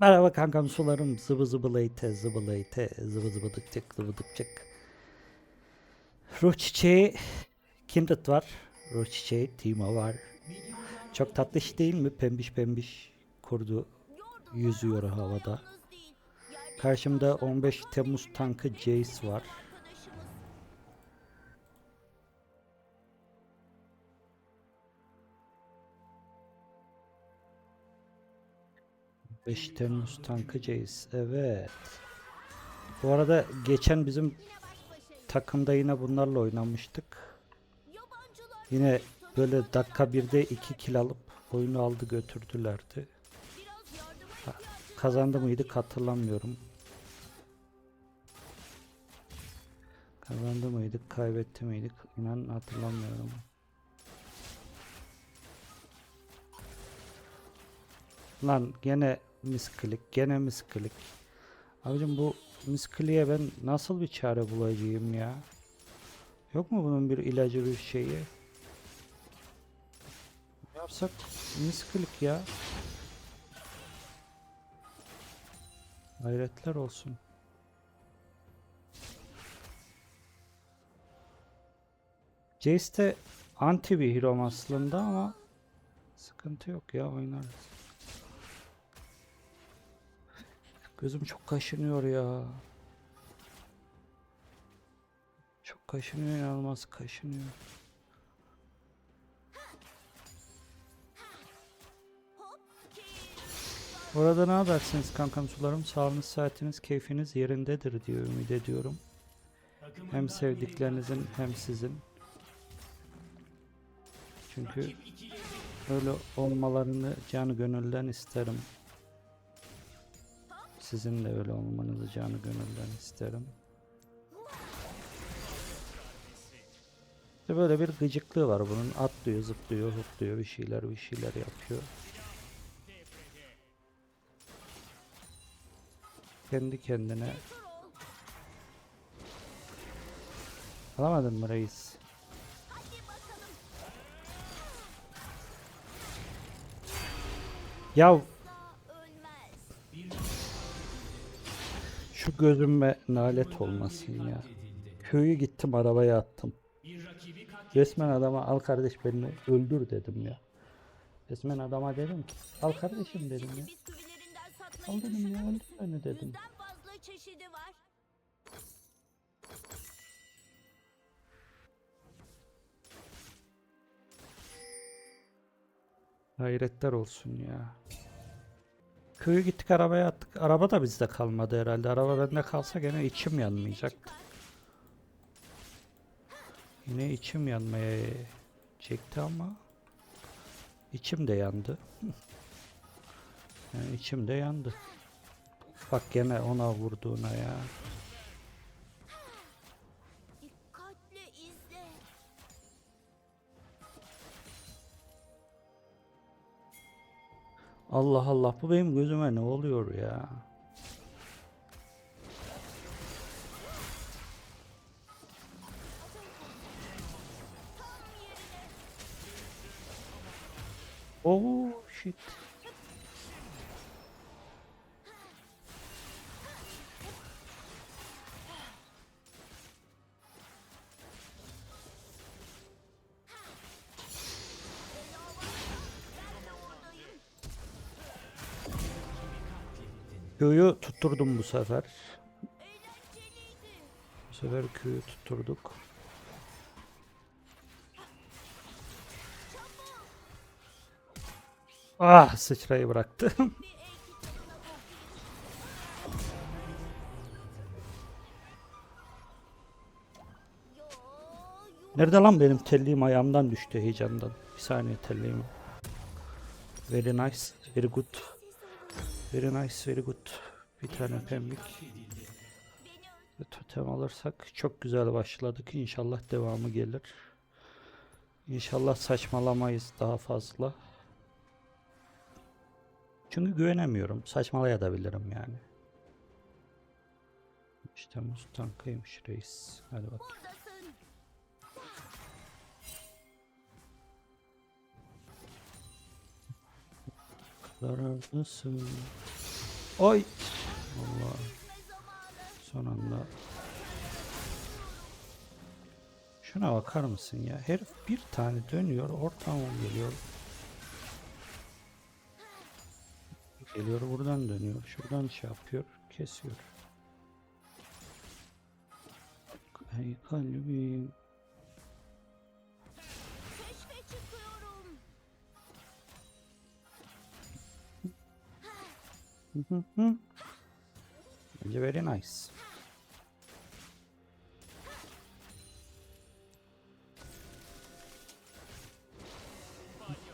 Merhaba kankam sularım zıbı zıbı leyte zıbı leyte zıbı zıbı dıkçık zıbı dıkçık. Ruh çiçeği Kindred var. Ruh çiçeği Timo var. Çok tatlış değil mi? Pembiş pembiş kurdu yüzüyor havada. Karşımda 15 Temmuz tankı Jace var. 5 Temmuz tankı Jace. Evet. Bu arada geçen bizim takımda yine bunlarla oynamıştık. Yine böyle dakika 1'de 2 kill alıp oyunu aldı götürdülerdi. Kazandı mıydık hatırlamıyorum. Kazandı mıydık, kaybetti miydik inan hatırlamıyorum. Lan gene misklik, gene misklik. Abicim bu miskliğe ben nasıl bir çare bulacağım ya? Yok mu bunun bir ilacı bir şeyi? Yapsak misklik ya. Hayretler olsun. Jace de anti bir hero aslında ama sıkıntı yok ya oynarız. Gözüm çok kaşınıyor ya. Çok kaşınıyor inanılmaz kaşınıyor. Bu arada ne habersiniz kankam sularım? Sağlığınız, saatiniz, keyfiniz yerindedir diye ümit ediyorum. Hem sevdiklerinizin hem sizin. Çünkü öyle olmalarını canı gönülden isterim. Sizin de öyle olmanızı canı gönülden isterim. İşte böyle bir gıcıklığı var bunun. Atlıyor, zıplıyor, hopluyor, bir şeyler bir şeyler yapıyor. Kendi kendine Alamadın mı reis? Ya şu gözüme nalet olmasın ya. Köyü gittim arabaya attım. Resmen adama al kardeş beni öldür dedim ya. Resmen adama dedim ki al kardeşim dedim ya. Al dedim ya öldür beni dedim. Hayretler olsun ya. Köyü gittik arabaya attık. Araba da bizde kalmadı herhalde. Araba bende kalsa gene içim yanmayacaktı. Yine içim yanmaya çekti ama içim de yandı. yani içim de yandı. Bak gene ona vurduğuna ya. Allah Allah bu benim gözüme ne oluyor ya? Oh shit. Köyü tutturdum bu sefer. Bu sefer köyü tutturduk. Ah sıçrayı bıraktı. Yo, yu- Nerede lan benim telliğim ayağımdan düştü heyecandan. Bir saniye telliğim. Very nice, very good. Very nice, very good. Bir tane pembik. Ve Totem alırsak çok güzel başladık. İnşallah devamı gelir. İnşallah saçmalamayız daha fazla. Çünkü güvenemiyorum. Saçmalayabilirim yani. İşte muz tankıymış reis. Hadi bak. Zararlısın. Oy. Allah. Son anda. Şuna bakar mısın ya? Herif bir tane dönüyor, ortam geliyor. Geliyor buradan dönüyor. Şuradan şey yapıyor, kesiyor. Ay kalbim. Bence very nice.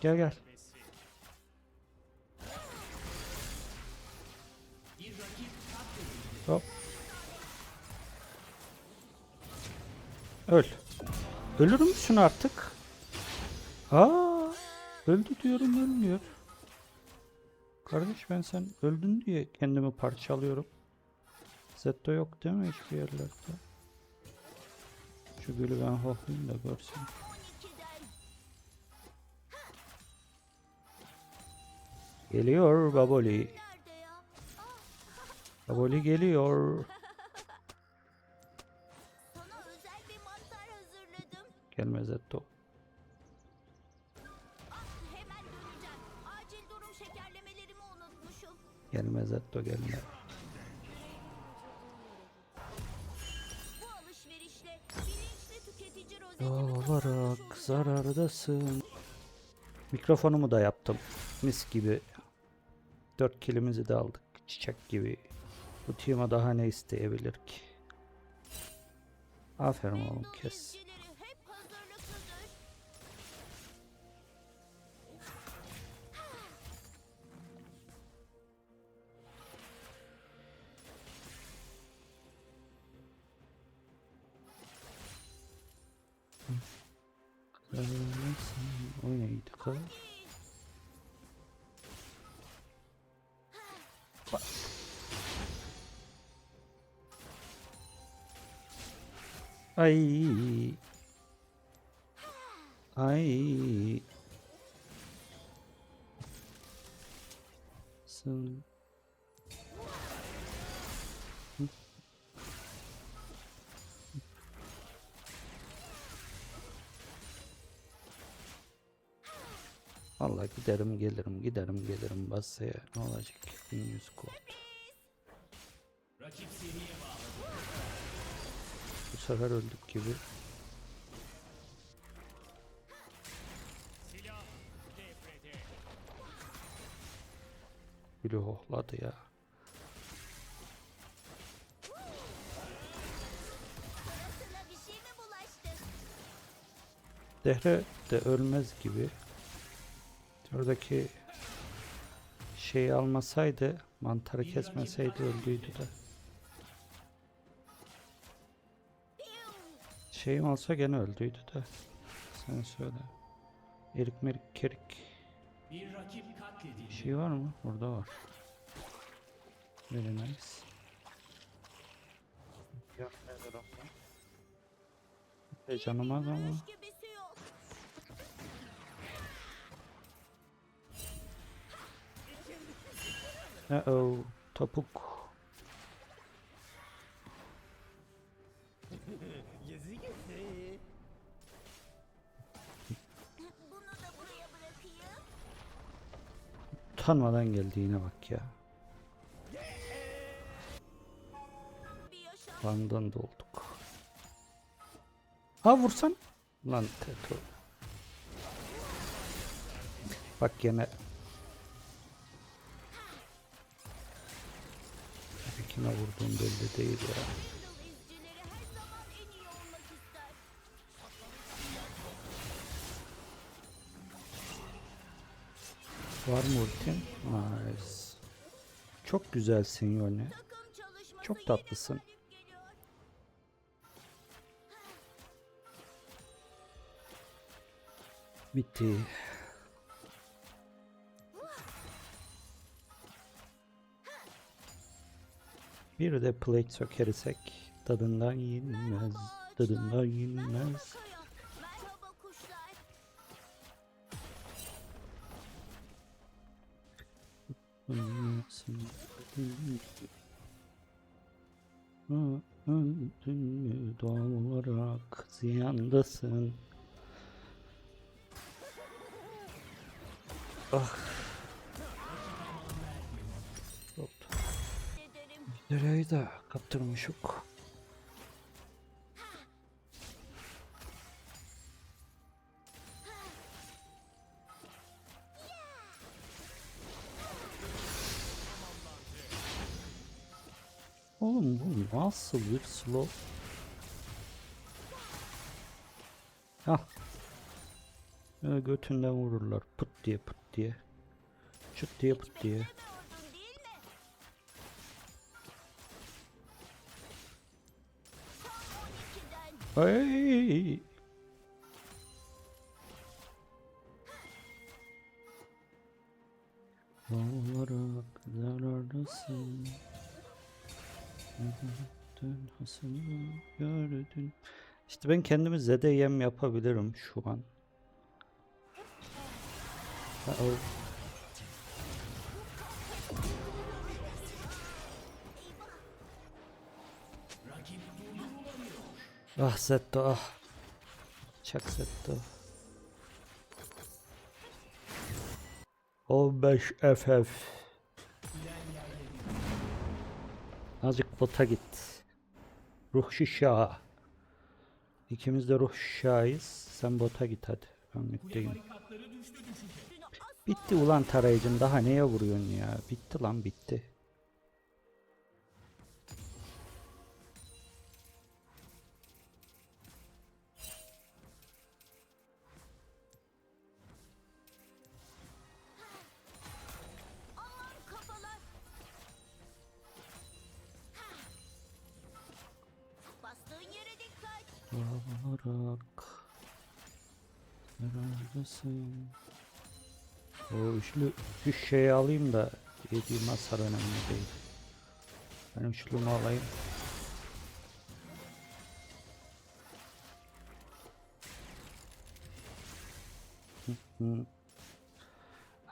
Gel gel. Hop. Öl. Ölür müsün artık? Aa, öldü diyorum ölmüyor. Kardeş ben sen öldün diye kendimi parçalıyorum. Zetto yok değil mi hiçbir yerlerde? Şu gülü ben hohlayayım da görsün. 12'den. Geliyor Baboli. Baboli geliyor. Sana özel bir mantar hazırladım. Gelme Zetto. Gelme Zetto gelme. Olarak zarardasın. Mikrofonumu da yaptım. Mis gibi. Dört kilimizi de aldık. Çiçek gibi. Bu tima daha ne isteyebilir ki? Aferin oğlum kes. O neydi kız? Bak. Ay. Ay. Sın. Giderim gelirim giderim gelirim basaya ne olacak 1100 kod. Bu sefer öldük gibi. Biri hohladı ya. Dehre de ölmez gibi. Oradaki şeyi almasaydı, mantarı kesmeseydi öldüydü de. Şeyim olsa gene öldüydü de. Sen söyle. Erik merik kerik. Bir rakip katledildi. Şey var mı? Burada var. Very nice. E canım az ama. Uh oh, topuk. Utanmadan geldiğine bak ya. Van'dan da olduk. Ha vursan. Lan Teto. Bak gene. Kime vurduğum belli değil ya. Var mı ultin? Nice. Çok güzelsin Yone. Çok tatlısın. Bitti. Bir de plate sökersek tadından yenmez. Tadından yenmez. Doğal olarak ziyandasın. Ah. Nereyi de kaptırmışık. Oğlum bu nasıl bir slow? Hah. Böyle götünden vururlar pıt diye pıt diye. Çıt diye pıt diye. Ay. olarak zarardasın. Dün hasını gördün. İşte ben kendimi zede yem yapabilirim şu an. Ha, o. Ah Zetto ah. Çak Zetto. 15 FF. Azıcık bota git. Ruh şişa. İkimiz de ruh şişayız. Sen bota git hadi. Ben asla Bitti ulan tarayıcın daha neye vuruyorsun ya? Bitti lan bitti. Zarardasın. O üçlü üç şeyi alayım da yediğim hasar önemli değil. Ben üçlümü alayım.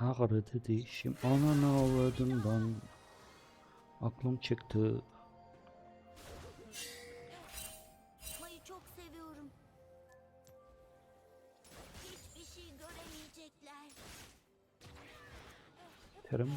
Ağrıdı dişim ananı avradından Aklım çıktı Terim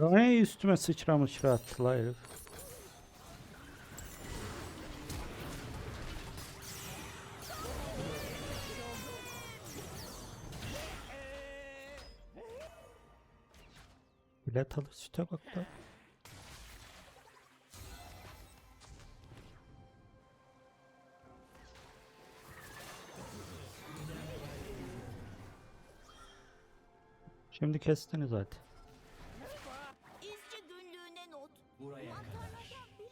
Ne üstüme sıçramış attılar herif. Bilet alıp süte bak da. Şimdi kestiniz hadi.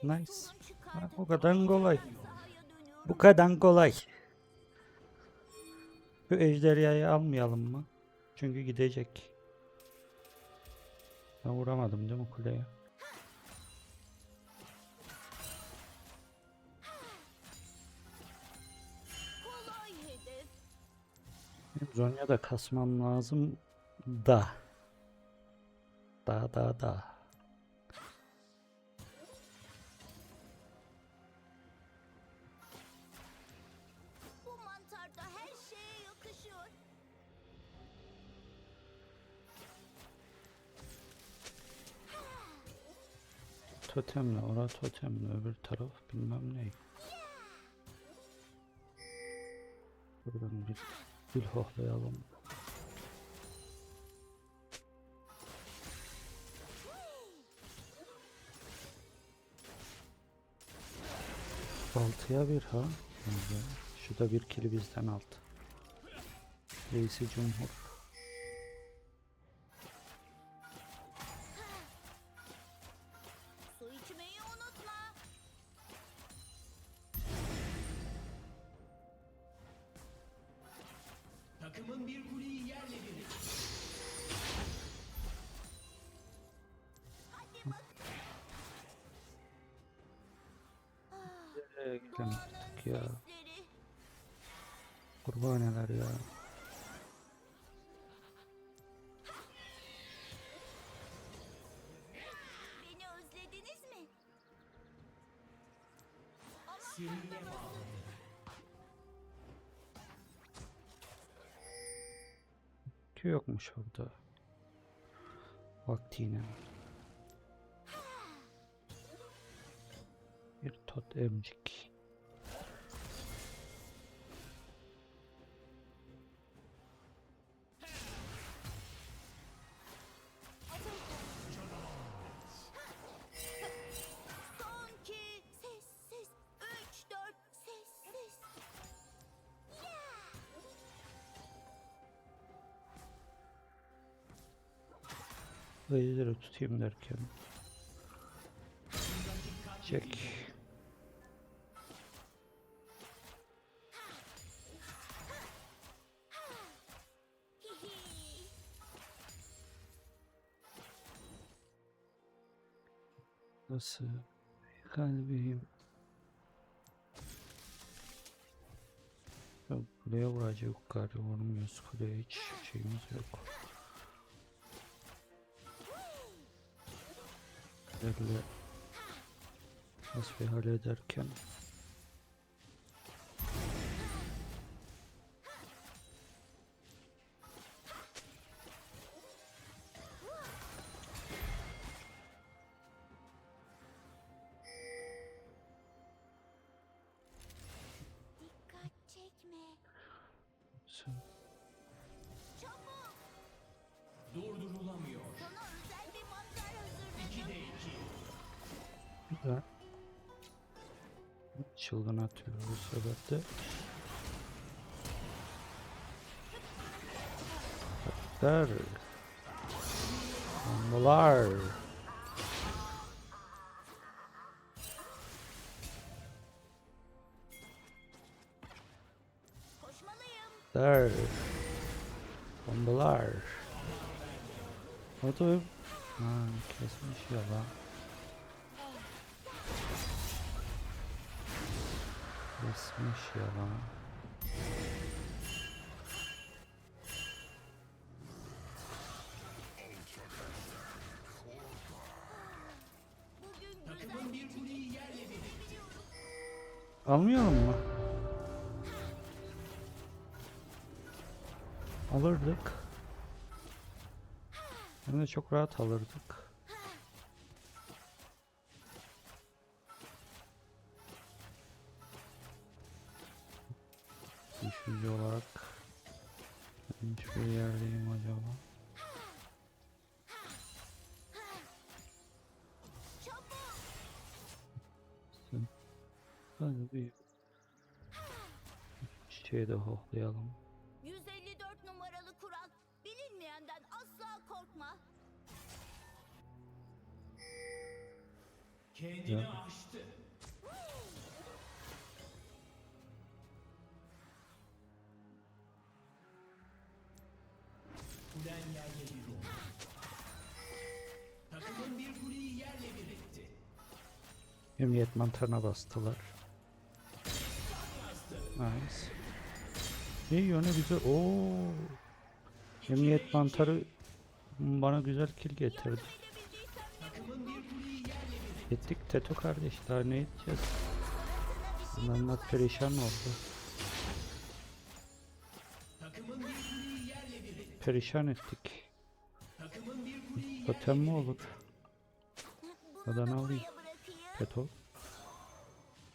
Nice. Ha, o kadar kolay. Bu kadar kolay. Şu ejderhayı almayalım mı? Çünkü gidecek. Ben vuramadım değil mi kuleye? Benim Zonya'da kasmam lazım da. Da da da. Totemle, ora totemle, öbür taraf bilmem ne. Buradan bir gül hohlayalım. Altıya bir ha. Şu da bir kili bizden aldı. Reisi Cumhur. Takımın bir kuleyi yerle bir. Hadi bak. Nereye gidemedik ya. Kurbaneler ya. Yokmuş orada. Vaktiyle. Bir tot emcik. Tutayım derken. Çek. Nasıl? Kalbim. Ya kuleye vuracak galiba vurmuyoruz. Kuleye hiç şeyimiz yok. Böyle nasıl hallederken bu. Der. Bombalar. Koşmalıyım. Der. Bombalar. O da ha, kesmiş ya lan. Bir etti. Almayalım mı? Alırdık. Hem de çok rahat alırdık. De hohlayalım. 154 numaralı kural. Bilinmeyenden asla korkma. Kendini Ya. aştı. Kulen yerle bir oldu. Takımın bir kuleyi yerle bir etti. Emniyet mantarına bastılar. Nice. Ne yiyor ne güzel. Oo. Emniyet mantarı bana güzel kill getirdi. Takımın bir kuleyi yerle bir etti. Gittik Teto kardeş daha ne edeceğiz? Adamlar perişan oldu. Perişan ettik. Totem mi olur? Da alayım? Teto.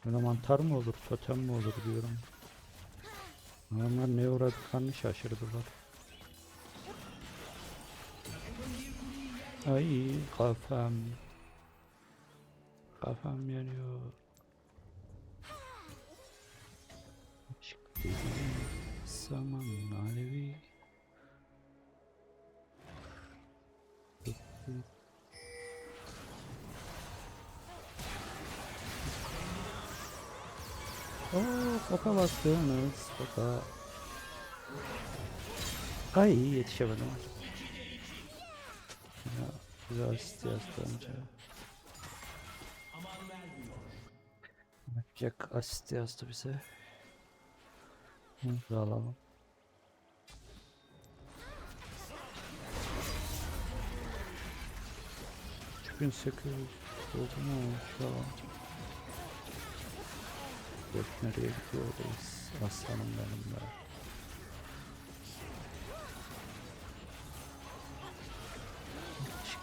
Böyle mantar mı olur, totem mi olur diyorum. Adamlar ne uğradıklarını şaşırdılar. Ay kafam. Kafam yanıyor. Aşk Zaman Alevi. Oo, foka bastınız. Ay yetişemedim. Ya, güzel asist yazdı önce. Jack asist yazdı bize. Bunu alalım. Üç bin sekiz yüz oldu Yok nereye gidiyoruz? Aslanım benim be.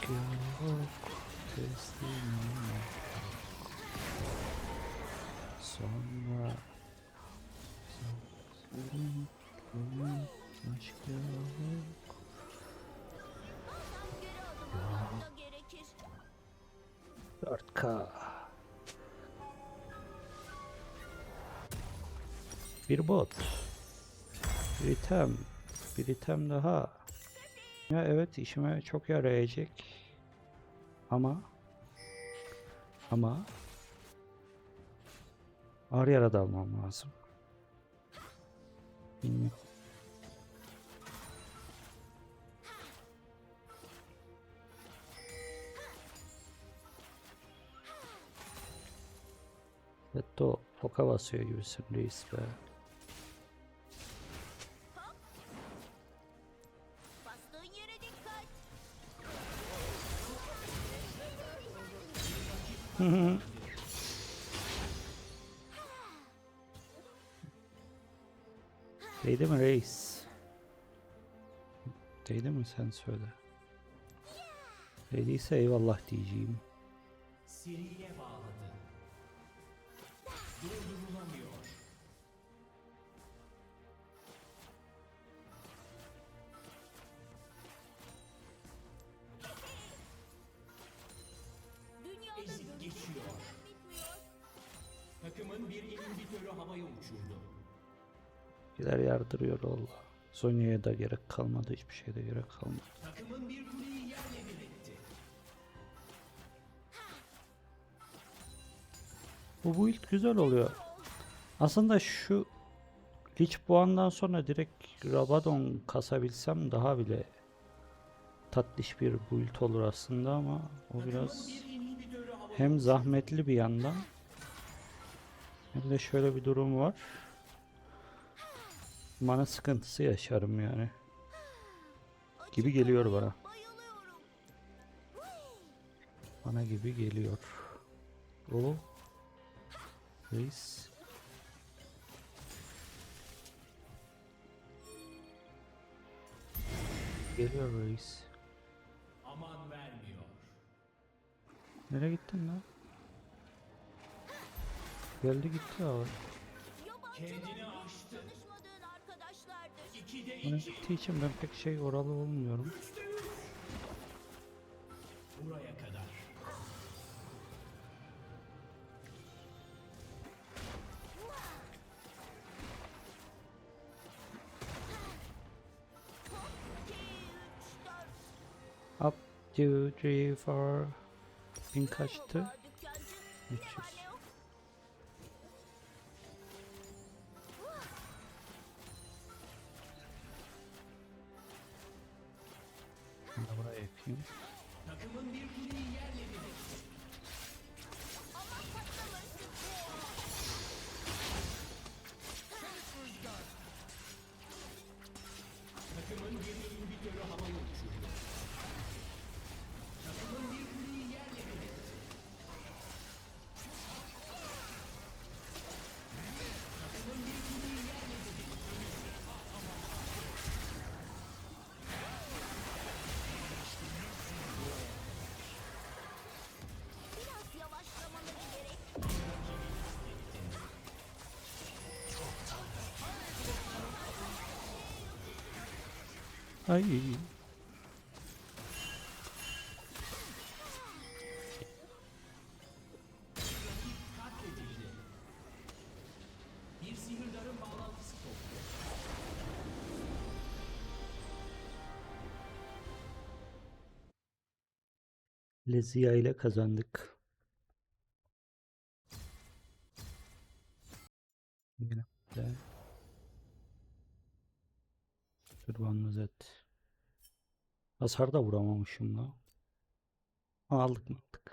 Yok teslim olmak. Sonra sonun aşk yok. Gerekir. 4K Bir bot Bir item Bir item daha Ya evet işime çok yarayacak Ama Ama Ağır yara da almam lazım Bilmiyorum. Beto foka basıyor gibisin reis be. Değdi mi reis? Değdi mi sen söyle. Değdiyse eyvallah diyeceğim. Seriye bağladı. Durdurulamıyor. Bir inhibitörü havaya uçurdu. Gider yardırıyor Allah. Sonya'ya da gerek kalmadı. Hiçbir şeye de gerek kalmadı. Takımın bir kuleyi yerle bir etti. Bu build güzel oluyor. Aslında şu Lich puandan sonra direkt Rabadon kasabilsem daha bile tatlış bir build olur aslında ama o biraz hem zahmetli bir yandan hem de şöyle bir durum var. Mana sıkıntısı yaşarım yani. Gibi geliyor bana. Bana gibi geliyor. O Reis. Geliyor reis. aman vermiyor. Nereye gittin lan? Geldi gitti abi. Kendini aştı. iki. gittiği için ben pek şey oralı olmuyorum. Buraya kadar. Up, two, three, four. Bin kaçtı? Var dükkancı. Ne 300. Ay. Lezia ile kazandık. Hasar da vuramamışım da. Aldık mı aldık.